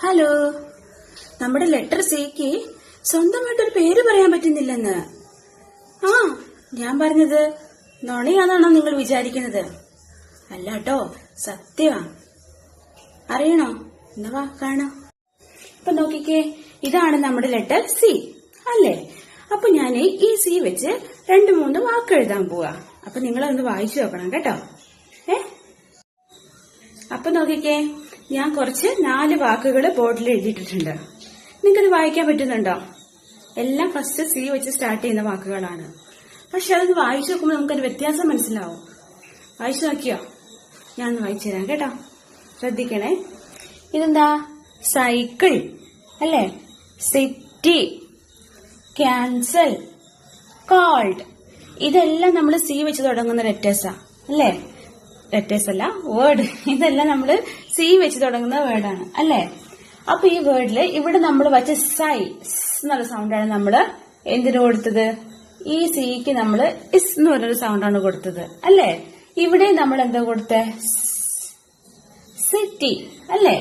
Hello നമ്മുടെ letter സിക്ക് സ്വന്തമായിട്ടൊരു പേര് പറയാൻ പറ്റുന്നില്ലെന്ന്. ആ ഞാൻ പറഞ്ഞത് നുണയാണെന്നാണോ നിങ്ങൾ വിചാരിക്കുന്നത്? അല്ല കേട്ടോ സത്യമാ അറിയണോ? എന്നാ വാ കാണാം. അപ്പൊ നോക്കിക്കേ ഇതാണ് നമ്മുടെ ലെറ്റർ സി അല്ലേ? അപ്പൊ ഞാൻ ഈ സി വെച്ച് രണ്ട് മൂന്ന് വാക്ക് എഴുതാൻ പോവാ. അപ്പൊ നിങ്ങളൊന്ന് വായിച്ചു നോക്കണം കേട്ടോ. ഏ? അപ്പൊ നോക്കിക്കേ ഞാൻ കുറച്ച് നാല് വാക്കുകൾ ബോർഡിൽ എഴുതിയിട്ടിട്ടുണ്ട്. നിങ്ങൾക്കത് വായിക്കാൻ പറ്റുന്നുണ്ടോ? എല്ലാം ഫസ്റ്റ് സി വെച്ച് സ്റ്റാർട്ട് ചെയ്യുന്ന വാക്കുകളാണ്. പക്ഷെ അതൊന്ന് വായിച്ചു നോക്കുമ്പോൾ നമുക്കൊരു വ്യത്യാസം മനസ്സിലാവും. വായിച്ചു നോക്കിയോ? ഞാൻ വായിച്ചു തരാം കേട്ടോ. ശ്രദ്ധിക്കണേ. ഇതെന്താ? സൈക്കിൾ അല്ലേ? സിറ്റി ക്യാൻസൽ കോൾഡ് ഇതെല്ലാം നമ്മൾ സി വെച്ച് തുടങ്ങുന്ന ലെറ്റേഴ്സാ അല്ലേ? ലെറ്റേഴ്സ് അല്ല വേർഡ് ഇതെല്ലാം നമ്മൾ സി വെച്ച് തുടങ്ങുന്ന വേർഡാണ് അല്ലേ? അപ്പൊ ഈ വേർഡിൽ ഇവിടെ നമ്മൾ വച്ച സൈ സ് എന്നുള്ള സൗണ്ടാണ് നമ്മൾ എന്തിനു കൊടുത്തത്? ഈ സിക്ക് നമ്മൾ ഇസ് എന്ന് പറഞ്ഞൊരു സൗണ്ടാണ് കൊടുത്തത് അല്ലേ? ഇവിടെ നമ്മൾ എന്താ കൊടുത്തേ? സിറ്റി അല്ലേ?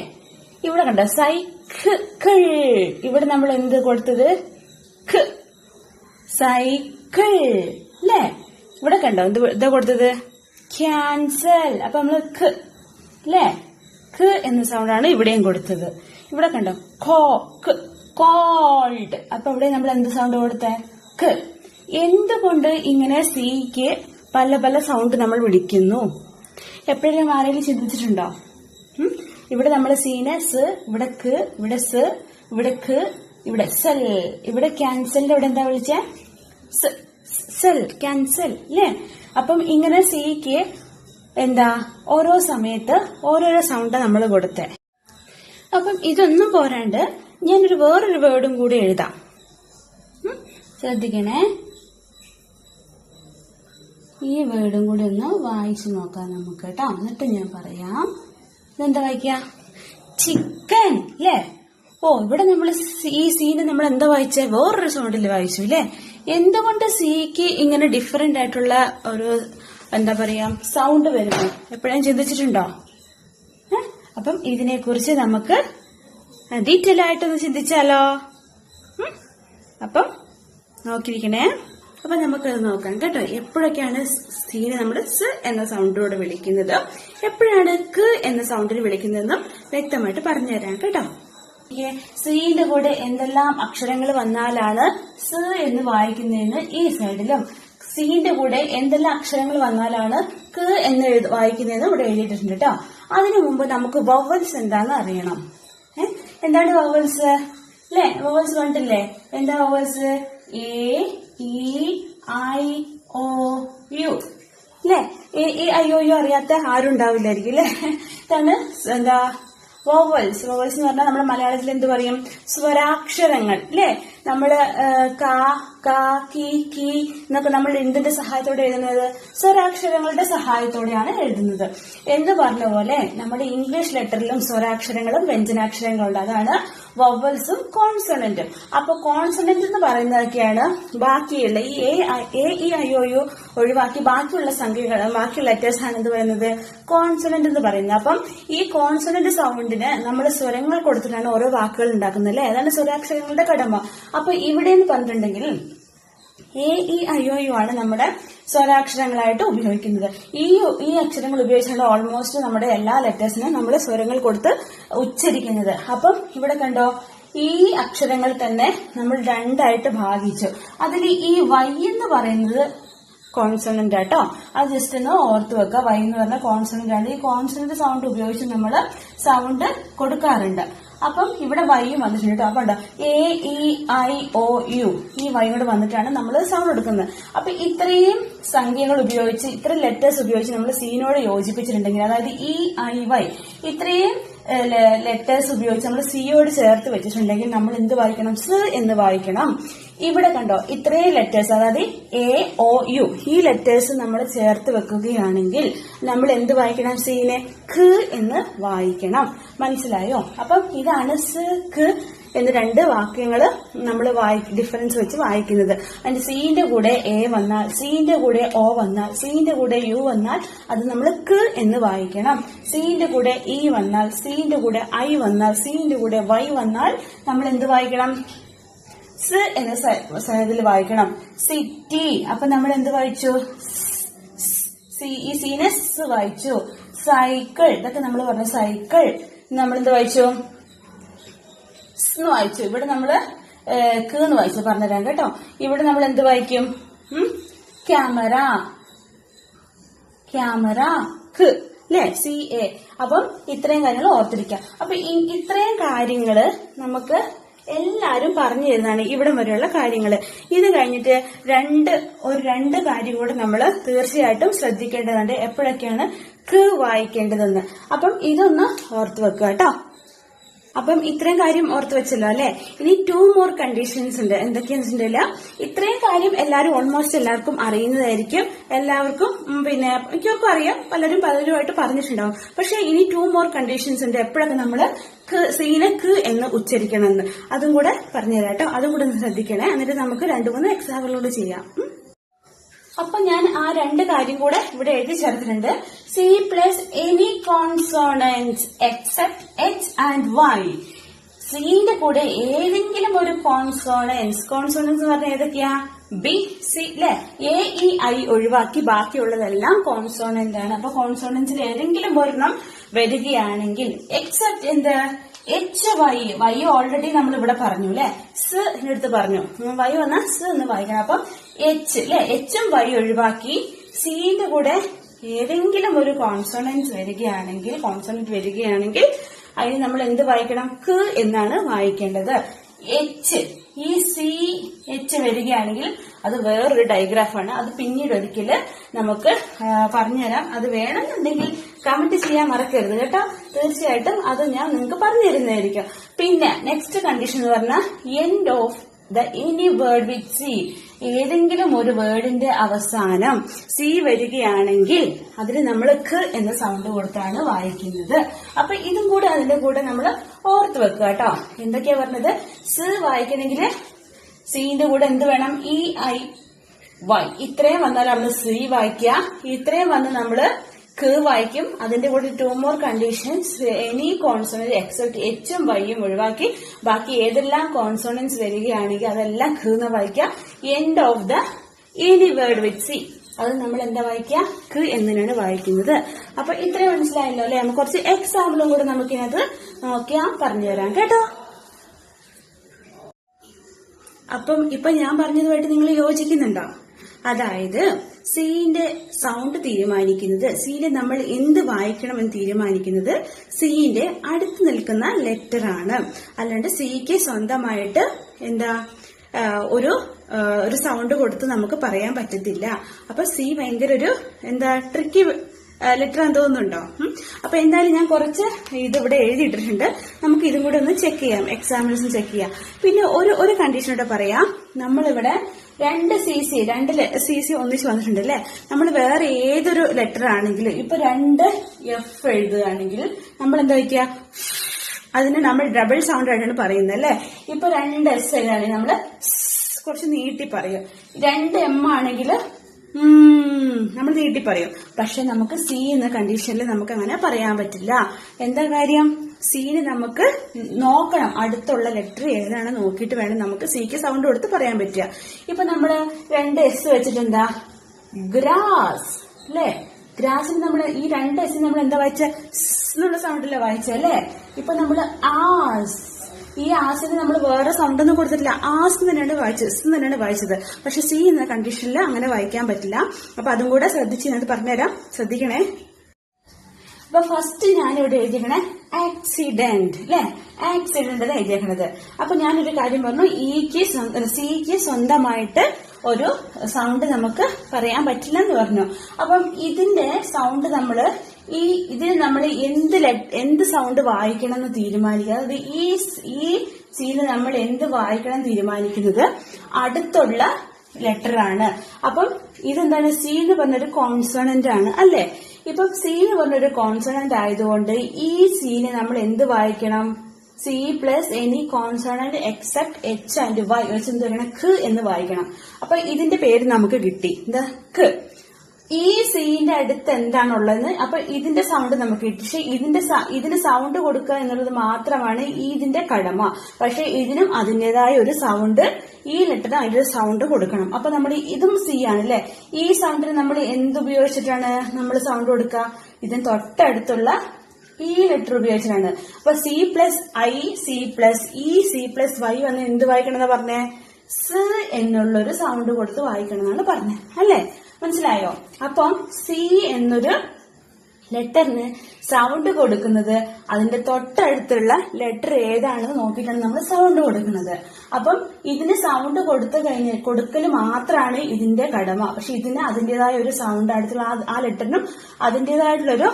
ഇവിടെ കണ്ടോ സൈക്കിൾ ഇവിടെ നമ്മൾ എന്ത് കൊടുത്തത്? ഖ്. സൈക്കിൾ അല്ലേ ഇവിടെ കണ്ടോ എന്ത് എന്താ കൊടുത്തത്? ക്യാൻസൽ അപ്പൊ നമ്മൾ ഖ് അല്ലേ ഖ് എന്ന സൗണ്ടാണ് ഇവിടെയും കൊടുത്തത്. ഇവിടെ കണ്ടോ? ഖോ കോൾഡ് അപ്പൊ ഇവിടെ നമ്മൾ എന്ത് സൗണ്ട് കൊടുത്തേ? ഖ് എന്തുകൊണ്ട് ഇങ്ങനെ സിക്ക് പല പല സൗണ്ട് നമ്മൾ വിളിക്കുന്നു? എപ്പോഴെങ്കിലും ആരെങ്കിലും ചിന്തിച്ചിട്ടുണ്ടോ? ഇവിടെ നമ്മൾ സീനെ സ് ഇവിടെ ക് ഇവിടെ സ് ഇവിടെ ക് ഇവിടെ സെൽ ഇവിടെ ക്യാൻസലിന്റെ ഇവിടെ എന്താ വിളിച്ചേ? സെൽ ക്യാൻസൽ അല്ലേ അപ്പം ഇങ്ങനെ സിക്ക് എന്താ ഓരോ സമയത്ത് ഓരോരോ സൗണ്ട് നമ്മൾ കൊടുത്തേ. അപ്പം ഇതൊന്നും പോരാണ്ട് ഞാനൊരു വേറൊരു വേർഡും കൂടി എഴുതാം. ശ്രദ്ധിക്കണേ. ഈ വേർഡും കൂടി ഒന്ന് വായിച്ചു നോക്കാം നമുക്ക് കേട്ടോ. എന്നിട്ട് ഞാൻ പറയാം. ഇതെന്താ വായിക്ക? ചിക്കൻ അല്ലേ ഓ ഇവിടെ നമ്മൾ ഈ സീന് നമ്മൾ എന്താ വായിച്ചേ? വേറൊരു സൗണ്ടിൽ വായിച്ചു അല്ലേ എന്തുകൊണ്ട് സിക്ക് ഇങ്ങനെ ഡിഫറെന്റ് ആയിട്ടുള്ള ഒരു എന്താ പറയാ സൗണ്ട് വരുന്നു? എപ്പോഴും ചിന്തിച്ചിട്ടുണ്ടോ? അപ്പം ഇതിനെ കുറിച്ച് നമുക്ക് ഡീറ്റെയിൽ ആയിട്ടൊന്ന് ചിന്തിച്ചാലോ? അപ്പം നോക്കിയിരിക്കണേ. അപ്പൊ നമുക്കത് നോക്കാം കേട്ടോ. എപ്പോഴൊക്കെയാണ് സീനെ നമ്മൾ സ് എന്ന സൗണ്ടിലൂടെ വിളിക്കുന്നത്? എപ്പോഴാണ് ക് എന്ന സൗണ്ടിൽ വിളിക്കുന്നതെന്നും വ്യക്തമായിട്ട് പറഞ്ഞുതരാം കേട്ടോ. സീന്റെ കൂടെ എന്തെല്ലാം അക്ഷരങ്ങൾ വന്നാലാണ് സ് എന്ന് വായിക്കുന്നതെന്ന് ഈ സൈഡിലും സിന്റെ കൂടെ എന്തെല്ലാം അക്ഷരങ്ങൾ വന്നാലാണ് ക് എന്ന് വായിക്കുന്നതെന്ന് ഇവിടെ എഴുതിയിട്ടുണ്ട് കേട്ടോ അതിനു മുമ്പ് നമുക്ക് വവൽസ് എന്താന്ന് അറിയണം. ഏഹ് എന്താണ് വവൽസ് അല്ലേ വവൽസ് കണ്ടില്ലേ എന്താ vowels A E I O U. അല്ലേ A E I O U അറിയാത്ത ആരും ഉണ്ടാവില്ലായിരിക്കും അല്ലേ ഇതാണ് എന്താ വോവൽസ് വോവൽസ് എന്ന് പറഞ്ഞാൽ നമ്മുടെ മലയാളത്തിൽ എന്ത് പറയും? സ്വരാക്ഷരങ്ങൾ അല്ലേ നമ്മൾ കാ ക ക കി എന്നൊക്കെ നമ്മൾ എന്തിന്റെ സഹായത്തോടെ എഴുതുന്നത്? സ്വരാക്ഷരങ്ങളുടെ സഹായത്തോടെയാണ് എഴുതുന്നത്. എന്ന് പറഞ്ഞ പോലെ നമ്മുടെ ഇംഗ്ലീഷ് ലെറ്ററിലും സ്വരാക്ഷരങ്ങളും വ്യഞ്ജനാക്ഷരങ്ങളുണ്ട്. അതാണ് വവൽസും കോൺസണന്റും അപ്പൊ കോൺസണന്റ് എന്ന് പറയുന്നതൊക്കെയാണ് ബാക്കിയുള്ള ഈ A E I O U ഒഴിവാക്കി ബാക്കിയുള്ള സംഖ്യകൾ ബാക്കിയുള്ള ലെറ്റേഴ്സ് ആണ് എന്ത് പറയുന്നത്? കോൺസണന്റ് എന്ന് പറയുന്നത്. അപ്പം ഈ കോൺസണന്റ് സൗണ്ടിന് നമ്മൾ സ്വരങ്ങൾ കൊടുത്തിട്ടാണ് ഓരോ വാക്കുകൾ ഉണ്ടാക്കുന്നത് അല്ലേ? അതാണ് സ്വരാക്ഷരങ്ങളുടെ കടമ. അപ്പൊ ഇവിടെ എന്ന് പറഞ്ഞിട്ടുണ്ടെങ്കിൽ A E I O U ആണ് നമ്മുടെ സ്വരാക്ഷരങ്ങളായിട്ട് ഉപയോഗിക്കുന്നത്. ഈ ഈ അക്ഷരങ്ങൾ ഉപയോഗിച്ചാണ് ഓൾമോസ്റ്റ് നമ്മുടെ എല്ലാ ലെറ്റേഴ്സിനും നമ്മൾ സ്വരങ്ങൾ കൊടുത്ത് ഉച്ചരിക്കുന്നത്. അപ്പം ഇവിടെ കണ്ടോ ഈ അക്ഷരങ്ങൾ തന്നെ നമ്മൾ രണ്ടായിട്ട് ഭാഗിച്ചു. അതിൽ ഈ വൈ എന്ന് പറയുന്നത് കോൺസണന്റ് ആട്ടോ. അത് ജസ്റ്റ് ഒന്ന് ഓർത്ത് വെക്കുക വൈ എന്ന് പറഞ്ഞ കോൺസണന്റ് ആണ്. ഈ കോൺസണന്റ് സൗണ്ട് ഉപയോഗിച്ച് നമ്മൾ സൗണ്ട് കൊടുക്കാറുണ്ട്. അപ്പം ഇവിടെ വൈയും വന്നിട്ടുണ്ട് കേട്ടോ. അപ്പൊ A E I O U ഈ വൈ കൂടെ വന്നിട്ടാണ് നമ്മൾ സൗണ്ട് എടുക്കുന്നത്. അപ്പൊ ഇത്രയും സംഖ്യകൾ ഉപയോഗിച്ച് ഇത്രയും ലെറ്റേഴ്സ് ഉപയോഗിച്ച് നമ്മൾ സീനോട് യോജിപ്പിച്ചിട്ടുണ്ടെങ്കിൽ അതായത് ഇ ഐ വൈ ഇത്രയും ലെറ്റേഴ്സ് ഉപയോഗിച്ച് നമ്മൾ സിയോട് ചേർത്ത് വെച്ചിട്ടുണ്ടെങ്കിൽ നമ്മൾ എന്ത് വായിക്കണം? സ് എന്ന് വായിക്കണം. ഇവിടെ കണ്ടോ ഇത്രയും ലെറ്റേഴ്സ് അതായത് എ ഒ യു ഈ ലെറ്റേഴ്സ് നമ്മൾ ചേർത്ത് വെക്കുകയാണെങ്കിൽ നമ്മൾ എന്ത് വായിക്കണം? സീനെ ഖ് എന്ന് വായിക്കണം. മനസ്സിലായോ? അപ്പം ഇതാണ് സ് ഖ് എന്ന് രണ്ട് വാക്യങ്ങൾ നമ്മൾ ഡിഫറൻസ് വെച്ച് വായിക്കുന്നത്. അതിന്റെ സീന്റെ കൂടെ എ വന്നാൽ സീന്റെ കൂടെ ഒ വന്നാൽ സീന്റെ കൂടെ യു വന്നാൽ അത് നമ്മൾ ക് എന്ന് വായിക്കണം. സീന്റെ കൂടെ ഇ വന്നാൽ സീന്റെ കൂടെ ഐ വന്നാൽ സീന്റെ കൂടെ വൈ വന്നാൽ നമ്മൾ എന്ത് വായിക്കണം? സ് എന്ന സൈഡിൽ വായിക്കണം. സിറ്റി അപ്പൊ നമ്മൾ എന്ത് വായിച്ചു? ഈ സീനെ സ് വായിച്ചു. സൈക്കിൾ ഇതൊക്കെ നമ്മൾ പറഞ്ഞു സൈക്കിൾ നമ്മൾ എന്ത് വായിച്ചു? എന്ന് വായിച്ചു. ഇവിടെ നമ്മൾ ക്ക് എന്ന് വായിച്ചു. പറഞ്ഞുതരാം കേട്ടോ. ഇവിടെ നമ്മൾ എന്ത് വായിക്കും? ക്യാമറ. ക്യാമറ. ക് അല്ലേ സി എ. അപ്പം ഇത്രയും കാര്യങ്ങൾ ഓർത്തിരിക്കാം. അപ്പൊ ഇത്രയും കാര്യങ്ങൾ നമുക്ക് എല്ലാരും പറഞ്ഞു തരുന്നതാണ് ഇവിടം വരെയുള്ള കാര്യങ്ങൾ ഇത് കഴിഞ്ഞിട്ട് രണ്ട് ഒരു രണ്ട് കാര്യം കൂടെ നമ്മൾ തീർച്ചയായിട്ടും ശ്രദ്ധിക്കേണ്ടതുണ്ട്. എപ്പോഴൊക്കെയാണ് ക് വായിക്കേണ്ടതെന്ന്. അപ്പം ഇതൊന്ന് ഓർത്ത് വെക്കുക കേട്ടോ. അപ്പം ഇത്രയും കാര്യം ഓർത്തു വെച്ചല്ലോ അല്ലെ? ഇനി ടു മോർ കണ്ടീഷൻസ് ഉണ്ട്. എന്തൊക്കെയാന്ന് വെച്ചിട്ടുണ്ടെങ്കിൽ ഇത്രയും കാര്യം എല്ലാവരും ഓൾമോസ്റ്റ് എല്ലാവർക്കും അറിയുന്നതായിരിക്കും. എല്ലാവർക്കും പിന്നെ മിക്കവർക്കും അറിയാം. പലരും പലരുമായിട്ട് പറഞ്ഞിട്ടുണ്ടാവും. പക്ഷെ ഇനി ടു മോർ കണ്ടീഷൻസ് ഉണ്ട്. എപ്പോഴൊക്കെ നമ്മൾ സീനെ ക് എന്ന് ഉച്ചരിക്കണമെന്ന്. അതും കൂടെ പറഞ്ഞുതരാം കേട്ടോ. അതും കൂടെ ഒന്ന് ശ്രദ്ധിക്കണേ. എന്നിട്ട് നമുക്ക് രണ്ടു മൂന്ന് എക്സാമ്പിളോട് ചെയ്യാം. അപ്പൊ ഞാൻ ആ രണ്ട് കാര്യം കൂടെ ഇവിടെ എഴുതി ചേർത്തിട്ടുണ്ട്. C plus any consonants except H and Y സിന്റെ കൂടെ ഏതെങ്കിലും ഒരു കോൺസോണൻസ് കോൺസോണൻസ് എന്ന് പറഞ്ഞാൽ ഏതൊക്കെയാ? ബി സി അല്ലെ എ ഇ ഐ ഒഴിവാക്കി ബാക്കിയുള്ളതെല്ലാം കോൺസോണന്റ് ആണ്. അപ്പൊ കോൺസോണൻസിൽ ഏതെങ്കിലും ഒരെണ്ണം വരികയാണെങ്കിൽ എക്സെപ്റ്റ് എന്ത്? എച്ച് വൈ വൈ ഓൾറെഡി നമ്മൾ ഇവിടെ പറഞ്ഞു അല്ലെ സ് എടുത്ത് പറഞ്ഞു. വൈ വന്നാൽ സ് എന്ന് വായിക്കണം. അപ്പം എച്ച് അല്ലെ എച്ചും വൈ ഒഴിവാക്കി. സീന്റെ കൂടെ ഏതെങ്കിലും ഒരു കോൺസോണൻസ് വരികയാണെങ്കിൽ കോൺസോണന്റ് വരികയാണെങ്കിൽ അതിന് നമ്മൾ എന്ത് വായിക്കണം? ക് എന്നാണ് വായിക്കേണ്ടത്. എച്ച് ഈ സി എച്ച് വരികയാണെങ്കിൽ അത് വേറൊരു ഡയഗ്രാഫാണ് അത് പിന്നീട് ഒരിക്കൽ നമുക്ക് പറഞ്ഞുതരാം. അത് വേണമെന്നുണ്ടെങ്കിൽ കമന്റ് ചെയ്യാൻ മറക്കരുത് കേട്ടോ. തീർച്ചയായിട്ടും അത് ഞാൻ നിങ്ങൾക്ക് പറഞ്ഞു തരുന്നതായിരിക്കും പിന്നെ നെക്സ്റ്റ് കണ്ടീഷൻ എന്ന് പറഞ്ഞാൽ end of the any word with C ഏതെങ്കിലും ഒരു വേർഡിന്റെ അവസാനം സി വരികയാണെങ്കിൽ അതിന് നമ്മൾ ഖ് എന്ന സൗണ്ട് കൊടുത്താണ് വായിക്കുന്നത്. അപ്പൊ ഇതും കൂടെ അതിന്റെ കൂടെ നമ്മൾ ഓർത്ത് വെക്കുക കേട്ടോ എന്തൊക്കെയാ പറഞ്ഞത്? സ് വായിക്കണമെങ്കിൽ സിന്റെ കൂടെ എന്ത് വേണം? ഇ ഐ വൈ ഇത്രയും വന്നാൽ നമ്മൾ സി വായിക്കുക. ഇത്രയും വന്ന് നമ്മൾ ക്ക് വായിക്കും. അതിന്റെ കൂടെ two more conditions any consonant except എച്ചും വൈയും ഒഴിവാക്കി. ബാക്കി ഏതെല്ലാം കോൺസോണൻസ് വരികയാണെങ്കിൽ അതെല്ലാം ഖ് വായിക്കാം end of the any word with C അത് നമ്മൾ എന്താ വായിക്കുക? ക് എന്നിനാണ് വായിക്കുന്നത്. അപ്പൊ ഇത്രയും മനസ്സിലായല്ലോ അല്ലെ? നമുക്ക് കുറച്ച് എക്സാമ്പിളും കൂടെ നമുക്കിനകത്ത് നോക്കിയാ പറഞ്ഞുതരാം കേട്ടോ. അപ്പം ഇപ്പൊ ഞാൻ പറഞ്ഞതുമായിട്ട് നിങ്ങൾ യോജിക്കുന്നുണ്ടോ? അതായത് സീന്റെ സൗണ്ട് തീരുമാനിക്കുന്നത് സിയിലെ നമ്മൾ എന്ത് വായിക്കണം എന്ന് തീരുമാനിക്കുന്നത് സിയിന്റെ അടുത്ത് നിൽക്കുന്ന ലെറ്റർ ആണ്. അല്ലാണ്ട് സിക്ക് സ്വന്തമായിട്ട് എന്താ ഒരു ഒരു സൗണ്ട് കൊടുത്ത് നമുക്ക് പറയാൻ പറ്റത്തില്ല. അപ്പൊ സി ഭയങ്കര ഒരു എന്താ ട്രിക്കി ലെറ്റർ എന്ന് തോന്നുന്നുണ്ടോ. അപ്പൊ എന്തായാലും ഞാൻ കുറച്ച് ഇതിവിടെ എഴുതിയിട്ടിട്ടുണ്ട്. നമുക്ക് ഇതും കൂടെ ഒന്ന് ചെക്ക് ചെയ്യാം എക്സാമിനേഷൻ ചെക്ക് ചെയ്യാം. പിന്നെ ഒരു ഒരു കണ്ടീഷൻ കൂടെ പറയാം. നമ്മളിവിടെ രണ്ട് സി സി രണ്ട് സി സി ഒന്നിച്ച് വന്നിട്ടുണ്ട് അല്ലെ നമ്മൾ വേറെ ഏതൊരു ലെറ്റർ ആണെങ്കിലും ഇപ്പൊ രണ്ട് എഫ് എഴുതുകയാണെങ്കിൽ നമ്മൾ എന്താ വയ്ക്കുക? അതിന് നമ്മൾ ഡബിൾ സൗണ്ട് ആയിട്ടാണ് പറയുന്നത് അല്ലെ? ഇപ്പൊ രണ്ട് എസ് എഴുതുകയാണെങ്കിൽ നമ്മൾ കുറച്ച് നീട്ടി പറയും രണ്ട് എം ആണെങ്കിൽ നമ്മൾ നീട്ടി പറയും. പക്ഷെ നമുക്ക് സി എന്ന കണ്ടീഷനിൽ നമുക്ക് അങ്ങനെ പറയാൻ പറ്റില്ല. എന്താ കാര്യം? സീന് നമുക്ക് നോക്കണം. അടുത്തുള്ള ലെറ്റർ ഏതാണ് നോക്കിയിട്ട് വേണം നമുക്ക് സിക്ക് സൗണ്ട് കൊടുത്ത് പറയാൻ പറ്റുക. ഇപ്പൊ നമ്മൾ രണ്ട് എസ് വെച്ചിട്ടെന്താ? ഗ്രാസ് അല്ലേ? ഗ്രാസിന് നമ്മൾ ഈ രണ്ട് എസ് നമ്മൾ എന്താ വായിച്ച? എന്നുള്ള വായിച്ചല്ലേ ഇപ്പൊ നമ്മൾ ആസ് ഈ ആസിന് നമ്മൾ വേറെ സൗണ്ട് കൊടുത്തിട്ടില്ല. ആസ് തന്നെയാണ് വായിച്ചത് സ് തന്നെയാണ് വായിച്ചത്. പക്ഷെ സി എന്ന കണ്ടീഷനിൽ അങ്ങനെ വായിക്കാൻ പറ്റില്ല. അപ്പൊ അതും കൂടെ ശ്രദ്ധിച്ച് ഞാൻ പറഞ്ഞുതരാം. ശ്രദ്ധിക്കണേ. അപ്പൊ ഫസ്റ്റ് ഞാൻ ഇവിടെ എഴുതിയേക്കണേ ആക്സിഡന്റ് അല്ലെ ആക്സിഡന്റ് എഴുതിയേക്കണത്. അപ്പൊ ഞാനൊരു കാര്യം പറഞ്ഞു ഇക്ക് സിക്ക് സ്വന്തമായിട്ട് ഒരു സൗണ്ട് നമുക്ക് പറയാൻ പറ്റില്ലെന്ന് പറഞ്ഞു. അപ്പം ഇതിന്റെ സൗണ്ട് നമ്മൾ ഈ ഇതിന് നമ്മൾ എന്ത് എന്ത് സൗണ്ട് വായിക്കണം എന്ന് തീരുമാനിക്കുക. അതായത് ഈ ഈ സീന് നമ്മൾ എന്ത് വായിക്കണം തീരുമാനിക്കുന്നത് അടുത്തുള്ള ലെറ്ററാണ് അപ്പം ഇതെന്താണ്? സി എന്ന് പറഞ്ഞൊരു കോൺസണന്റ് ആണ് അല്ലെ? ഇപ്പം സി എന്ന് പറഞ്ഞൊരു കോൺസണന്റ് ആയതുകൊണ്ട് ഈ സീന് നമ്മൾ എന്ത് വായിക്കണം? C plus any consonant except H and Y വെച്ച് എന്ത് പറയണം ഖ് എന്ന് വായിക്കണം. അപ്പൊ ഇതിന്റെ പേര് നമുക്ക് കിട്ടി. എന്താ? ഖ്. ഈ സീന്റെ അടുത്ത് എന്താണുള്ളതെന്ന് അപ്പൊ ഇതിന്റെ സൗണ്ട് നമുക്ക് കിട്ടി. പക്ഷെ ഇതിന്റെ ഇതിന് സൗണ്ട് കൊടുക്കുക എന്നുള്ളത് മാത്രമാണ് ഈ ഇതിന്റെ കടമ. പക്ഷെ ഇതിനും അതിന്റെതായ ഒരു സൗണ്ട് ഈ ലെറ്ററിന് അതിന്റെ സൗണ്ട് കൊടുക്കണം. അപ്പൊ നമ്മൾ ഇതും സി ആണ് അല്ലെ ഈ സൗണ്ടിന് നമ്മൾ എന്തുപയോഗിച്ചിട്ടാണ് നമ്മൾ സൗണ്ട് കൊടുക്കുക? ഇതിന് തൊട്ടടുത്തുള്ള ഈ ലെറ്റർ ഉപയോഗിച്ചിട്ടാണ്. അപ്പൊ C plus I C plus E C plus Y വന്ന് എന്ത് വായിക്കണം എന്നാ പറഞ്ഞേ? സ് എന്നുള്ളൊരു സൗണ്ട് കൊടുത്ത് വായിക്കണം എന്നാണ് പറഞ്ഞത് അല്ലേ? മനസ്സിലായോ? അപ്പം സി എന്നൊരു ലെറ്ററിന് സൗണ്ട് കൊടുക്കുന്നത് അതിന്റെ തൊട്ടടുത്തുള്ള ലെറ്റർ ഏതാണെന്ന് നോക്കിയിട്ടാണ് നമ്മൾ സൗണ്ട് കൊടുക്കുന്നത്. അപ്പം ഇതിന് സൗണ്ട് കൊടുത്തു കഴിഞ്ഞ കൊടുക്കൽ മാത്രമാണ് ഇതിന്റെ കടമ. പക്ഷെ ഇതിന് അതിന്റെതായ ഒരു സൗണ്ട് അടുത്തുള്ള ആ- ലെറ്ററിനും അതിന്റേതായിട്ടുള്ളൊരു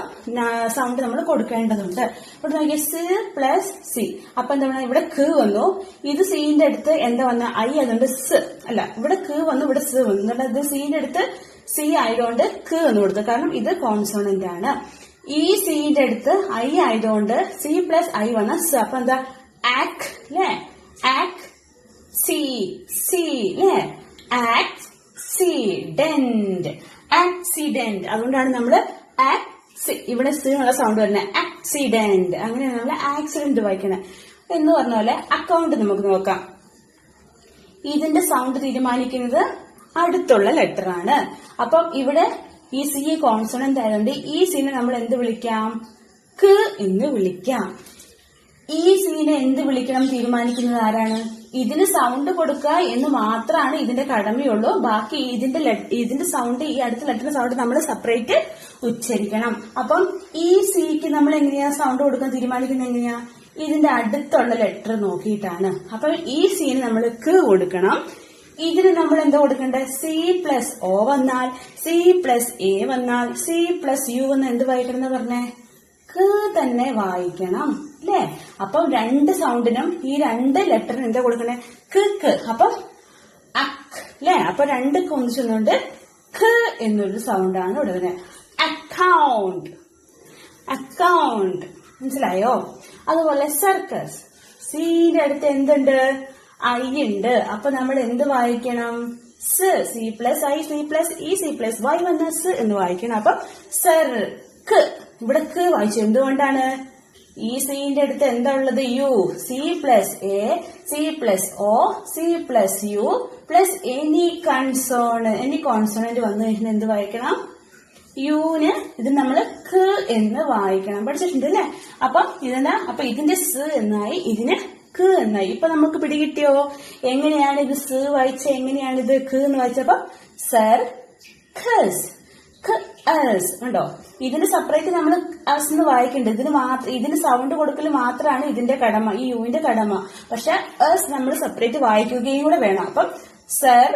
സൗണ്ട് നമ്മൾ കൊടുക്കേണ്ടതുണ്ട്. ഇവിടെ നോക്കിയ സി പ്ലസ് സി അപ്പൊ എന്താ പറയുക ഇവിടെ ക് വന്നു. ഇത് സീന്റെ അടുത്ത് എന്താ വന്ന? ഐ അതുകൊണ്ട് സ്. അല്ല ഇവിടെ ക് വന്നു ഇവിടെ സ് വന്നു. എന്നിട്ട് സീന്റെ അടുത്ത് സി ആയതുകൊണ്ട് ക് എന്ന് കൊടുത്തു. കാരണം ഇത് കോൺസോണന്റ് ആണ്. ഈ സിന്റെ അടുത്ത് ഐ ആയതുകൊണ്ട് സി പ്ലസ് ഐ വന്ന സ് അപ്പൊ എന്താ? ആക് അല്ലേ ആക് സി സി അല്ലേ ആക് സി ആക്സിഡന്റ് ആക്സിഡന്റ് അതുകൊണ്ടാണ് ആക്സി ഇവിടെ സി എന്നുള്ള സൗണ്ട് വരുന്നത്. ആക്സിഡന്റ് അങ്ങനെയാണ് നമ്മൾ ആക്സിഡന്റ് വായിക്കുന്നത് എന്ന് പറഞ്ഞ പോലെ അക്കൗണ്ട് നമുക്ക് നോക്കാം. ഇതിന്റെ സൗണ്ട് തീരുമാനിക്കുന്നത് അടുത്തുള്ള ലെറ്റർ ആണ്. അപ്പം ഇവിടെ ഈ സി കോൺസണന്റ് ആയതുകൊണ്ട് ഈ സീനെ നമ്മൾ എന്ത് വിളിക്കാം? ക് എന്ന് വിളിക്കാം. ഈ സീനെ എന്ത് വിളിക്കണം? തീരുമാനിക്കുന്നത് ആരാണ്? ഇതിന് സൗണ്ട് കൊടുക്കുക എന്ന് മാത്രമാണ് ഇതിന്റെ കടമയുള്ളൂ. ബാക്കി ഇതിന്റെ ഇതിന്റെ സൗണ്ട് ഈ അടുത്ത ലെറ്ററിന്റെ സൗണ്ട് നമ്മൾ സെപ്പറേറ്റ് ഉച്ചരിക്കണം. അപ്പം ഈ സിക്ക് നമ്മൾ എങ്ങനെയാ സൗണ്ട് കൊടുക്കാൻ തീരുമാനിക്കുന്നത് എങ്ങനെയാ? ഇതിന്റെ അടുത്തുള്ള ലെറ്റർ നോക്കിയിട്ടാണ്. അപ്പൊ ഈ സീന് നമ്മൾ ക് കൊടുക്കണം. ഇതിന് നമ്മൾ എന്താ കൊടുക്കേണ്ടത് സി പ്ലസ് ഒ വന്നാൽ സി പ്ലസ് എ വന്നാൽ സി പ്ലസ് യു എന്ന് എന്ത് വായിക്കണം എന്ന് പറഞ്ഞേ? ക്ക് തന്നെ വായിക്കണം അല്ലേ അപ്പം രണ്ട് സൗണ്ടിനും ഈ രണ്ട് ലെറ്ററിന് എന്താ കൊടുക്കണേ? ക് ക്. അപ്പം അക് അല്ലേ അപ്പൊ രണ്ട് കൊന്നിച്ചുകൊണ്ട് ഖ് എന്നൊരു സൗണ്ടാണ് ഇവിടെ അക്കൗണ്ട് അക്കൗണ്ട് മനസ്സിലായോ? അതുപോലെ സർക്കസ് സീന്റെ അടുത്ത് എന്തുണ്ട്? ഐ ഉണ്ട് അപ്പൊ നമ്മൾ എന്ത് വായിക്കണം? സ് C plus I C plus E C plus Y വന്ന സ് എന്ന് വായിക്കണം. അപ്പൊ സർ ക്ക്. ഇവിടെ ക്ക് വായിച്ചു എന്തുകൊണ്ടാണ്? ഈ സിന്റെ അടുത്ത് എന്താ ഉള്ളത്? U. C plus A C plus O C plus U plus any consonant any consonant വന്നു കഴിഞ്ഞാൽ എന്ത് വായിക്കണം? യുന് ഇത് നമ്മൾ ക് എന്ന് വായിക്കണം. പഠിച്ചിട്ടുണ്ട് അല്ലേ? അപ്പം ഇതെന്താ? അപ്പൊ ഇതിന്റെ സ് എന്നായി ഇതിന് ഖ് എന്നായി ഇപ്പൊ നമുക്ക് പിടികിട്ടിയോ? എങ്ങനെയാണ് ഇത് സ് വായിച്ച എങ്ങനെയാണ് ഇത് ഖ് എന്ന് വായിച്ചപ്പോ സർ ഖസ് ഖസ് കണ്ടോ? ഇതിന് സെപ്പറേറ്റ് നമ്മൾ അസ് എന്ന് വായിക്കുന്നുണ്ട് ഇതിന് മാത്രം ഇതിന് സൗണ്ട് കൊടുക്കൽ മാത്രമാണ് ഇതിന്റെ കടമ ഈ യുവിന്റെ കടമ. പക്ഷെ അസ് നമ്മൾ സെപ്പറേറ്റ് വായിക്കുകയും കൂടെ വേണം. അപ്പം സർ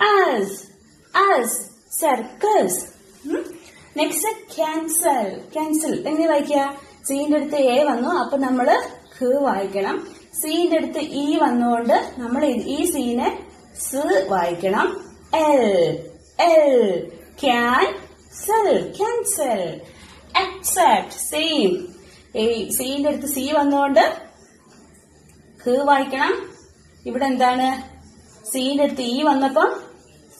അസ് സർ സർക്കസ് നെക്സ്റ്റ് ക്യാൻസൽ ക്യാൻസൽ എങ്ങനെ വായിക്കുക സീന്റെ അടുത്ത് എ വന്നു. അപ്പൊ നമ്മൾ ഖ് വായിക്കണം. സീന്റെ അടുത്ത് ഇ വന്നുകൊണ്ട് നമ്മൾ ഈ സീനെ സ് വായിക്കണം. L. L. Cancel. Cancel accept same. സീന്റെ അടുത്ത് സി വന്നുകൊണ്ട് ഹ് വായിക്കണം. ഇവിടെ എന്താണ്? സീന്റെ അടുത്ത് ഇ വന്നപ്പം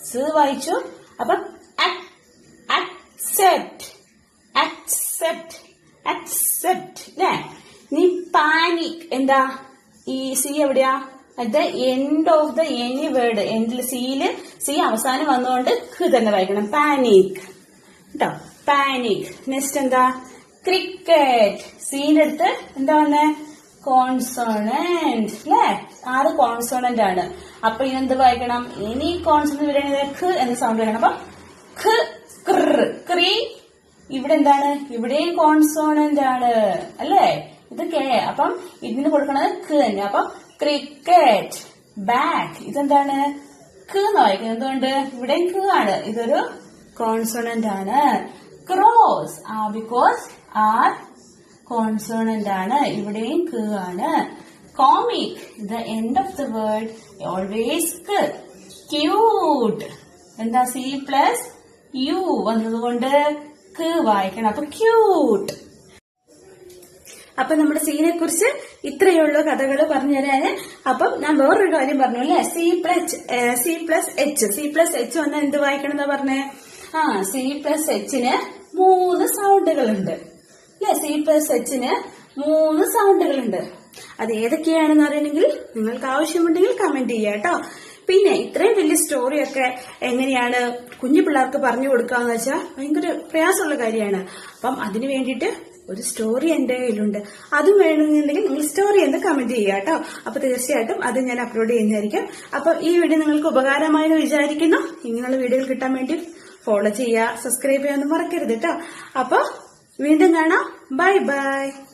സ് വായിച്ചു. അപ്പൊ അക്സെപ്റ്റ്. അക്സെപ്റ്റ്. അക്സെപ്റ്റ്. അല്ലേ നീ പാനിക് എന്താ? ഈ സി എവിടെയാ? അത് end of the any word എൻഡിൽ സിയിൽ സി അവസാനം വന്നുകൊണ്ട് ഖ് തന്നെ വായിക്കണം. പാനിക് കേട്ടോ പാനിക് നെക്സ്റ്റ് എന്താ? ക്രിക്കറ്റ് സീന്റെ അടുത്ത് എന്താ വന്നേ? കോൺസോണന്റ് അല്ലേ ആറ് കോൺസോണന്റ് ആണ്. അപ്പൊ ഇതെന്ത് വായിക്കണം? ഇനി കോൺസോണന്റ് വരണെങ്കിൽ ഖ് എന്ന സൗണ്ട് വരണം അപ്പൊ ഖ് ക്രീ ഇവിടെ എന്താണ്? ഇവിടെയും കോൺസോണന്റ് ആണ്. അല്ലേ? ഇത് കെ അപ്പം ഇതിന് കൊടുക്കണത് ക് തന്നെ. അപ്പം ക്രിക്കറ്റ് ബാക്ക് ഇതെന്താണ്? ക് എന്ന് വായിക്കുന്നത്. എന്തുകൊണ്ട്? ഇവിടെ ക് ആണ്. ഇതൊരു കോൺസോണന്റ് ആണ്. ക്രോസ് ആ ബിക്കോസ് ആർ കോൺസോണന്റ് ആണ്. ഇവിടെയും ക് ആണ്. Comic the end of the word always ക് ക്യൂട്ട് എന്താ സി പ്ലസ് യു വന്നതുകൊണ്ട് ക് വായിക്കണം. അപ്പൊ ക്യൂട്ട് അപ്പൊ നമ്മുടെ സീനെ കുറിച്ച് ഇത്രയേ ഉള്ളൂ കഥകൾ പറഞ്ഞു തരാന്. അപ്പം ഞാൻ വേറൊരു കാര്യം പറഞ്ഞു അല്ലേ? C plus C plus H C plus H വന്നാൽ എന്ത് വായിക്കണം എന്നാ പറഞ്ഞേ? ആ സി പ്ലസ് എച്ചിന് മൂന്ന് സൗണ്ടുകളുണ്ട് അല്ലെ? സി പ്ലസ് എച്ചിന് മൂന്ന് സൗണ്ടുകളുണ്ട് അത് ഏതൊക്കെയാണെന്ന് അറിയണമെങ്കിൽ നിങ്ങൾക്ക് ആവശ്യമുണ്ടെങ്കിൽ കമന്റ് ചെയ്യാം കേട്ടോ. പിന്നെ ഇത്രയും വലിയ സ്റ്റോറിയൊക്കെ എങ്ങനെയാണ് കുഞ്ഞു പിള്ളേർക്ക് പറഞ്ഞു കൊടുക്കാന്ന് വെച്ചാൽ ഭയങ്കര പ്രയാസമുള്ള കാര്യമാണ്. അപ്പം അതിനു വേണ്ടിയിട്ട് ഒരു സ്റ്റോറി എന്റെ കയ്യിലുണ്ട്. അതും വേണമെന്നുണ്ടെങ്കിൽ നിങ്ങൾ സ്റ്റോറി എന്ന് കമന്റ് ചെയ്യുക കേട്ടോ. അപ്പൊ തീർച്ചയായിട്ടും അത് ഞാൻ അപ്ലോഡ് ചെയ്യുന്നതായിരിക്കും. അപ്പൊ ഈ വീഡിയോ നിങ്ങൾക്ക് ഉപകാരമായെന്ന് വിചാരിക്കുന്നു. ഇങ്ങനെയുള്ള വീഡിയോകൾ കിട്ടാൻ വേണ്ടി ഫോളോ ചെയ്യുക സബ്സ്ക്രൈബ് ചെയ്യാനൊന്നും മറക്കരുത് കേട്ടോ. അപ്പൊ വീണ്ടും കാണാം. Bye bye